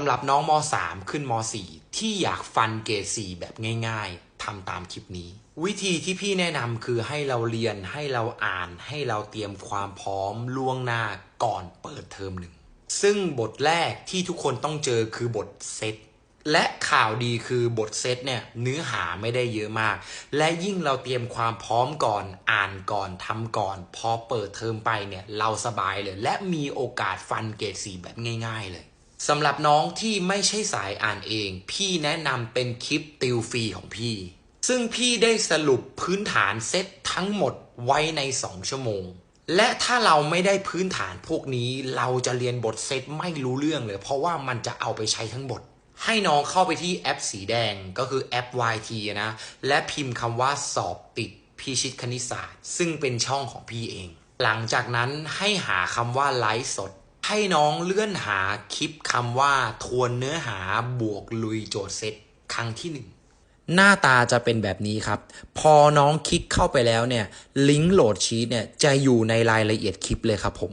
สำหรับน้องม .3 ขึ้นม .4 ที่อยากฟันเกรด4แบบง่ายๆทำตามคลิปนี้ วิธีที่พี่แนะนำคือให้เราเรียนให้เราอ่าน ให้เราเตรียมความพร้อมล่วงหน้าก่อนเปิดเทอมหนึ่ง ซึ่งบทแรกที่ทุกคนต้องเจอคือบทเซตและข่าวดีคือบทเซตเนี่ยเนื้อหาไม่ได้เยอะมาก และยิ่งเราเตรียมความพร้อมก่อนอ่านก่อนทำก่อน พอเปิดเทอมไปเนี่ยเราสบายเลย และมีโอกาสฟันเกรดสีแบบง่าย ๆ เลย สำหรับน้องที่ไม่ใช่สายอ่านเอง พี่แนะนำเป็นคลิปติวฟรีของพี่ ซึ่งพี่ได้สรุปพื้นฐานเซตทั้งหมดไว้ใน 2 ชั่วโมง และถ้าเราไม่ได้พื้นฐานพวกนี้เราจะเรียนบทเซตไม่รู้เรื่องเลย เพราะว่ามันจะเอาไปใช้ทั้งหมดให้น้องเข้าไปที่แอปสีแดงก็คือแอป YT นะ และพิมพ์คำว่าสอบติดพิชิตคณิตศาสตร์ ซึ่งเป็นช่องของพี่เอง หลังจากนั้นให้หาคำว่าไลฟ์สด ให้น้องเลื่อนหาคลิปคำว่า ทวนเนื้อหาบวกลุยโจทย์เซตครั้งที่หนึ่งหน้าตาจะเป็นแบบนี้ครับ พอน้องคลิกเข้าไปแล้วเนี่ย ลิงก์โหลดชีตเนี่ยจะอยู่ในรายละเอียดคลิปเลยครับผม